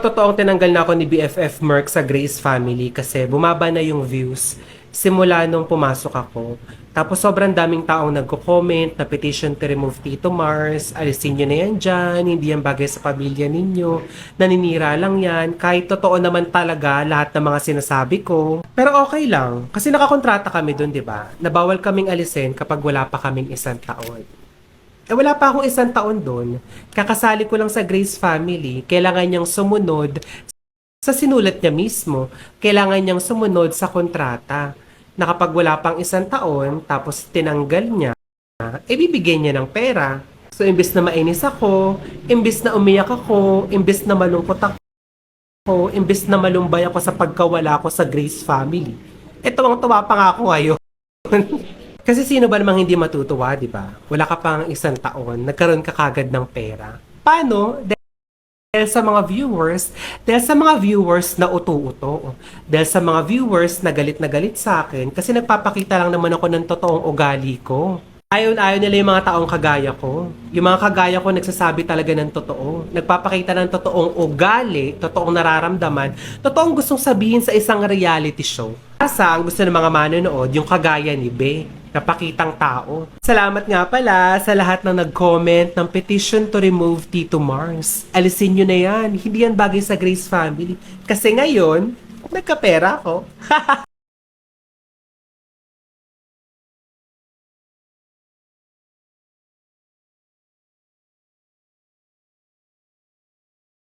totoong tinanggal na ako ni BFF Merck sa Grace Family kasi bumaba na yung views simula nung pumasok ako. Tapos sobrang daming taong nagko-comment na petition to remove Tito Mars, alisin nyo na yan dyan, hindi yan bagay sa pamilya ninyo, naninira lang yan, kahit totoo naman talaga lahat ng mga sinasabi ko. Pero okay lang, kasi nakakontrata kami dun, di ba? Na bawal kaming alisin kapag wala pa kaming isang taon. Eh wala pa akong isang taon doon. Kakasali ko lang sa Grace Family. Kailangan niyang sumunod sa sinulat niya mismo. Kailangan niyang sumunod sa kontrata. Na kapag wala pang isang taon, tapos tinanggal niya, eh bibigyan niya ng pera. So imbes na mainis ako, imbes na umiyak ako, imbes na malungkot ako, imbes na malumbay ako sa pagkawala ko sa Grace Family. Eh tuwang-tuwa pa nga ako ngayon. Kasi sino ba namang hindi matutuwa, di ba? Wala ka pang isang taon, nagkaroon ka kagad ng pera. Paano? Dahil sa mga viewers, dahil sa mga viewers na uto-uto, dahil sa mga viewers na galit na galit sa akin, kasi nagpapakita lang naman ako ng totoong ugali ko. Ayon-ayon nila yung mga taong kagaya ko. Yung mga kagaya ko nagsasabi talaga ng totoo. Nagpapakita ng totoong ugali, totoong nararamdaman, totoong gustong sabihin sa isang reality show. Asa ang gusto ng mga manonood, yung kagaya ni Be, napakitang tao. Salamat nga pala sa lahat ng nag-comment ng petition to remove Tito Mars. Alisin nyo na yan, hindi yan bagay sa Grace Family. Kasi ngayon, nagkapera ako.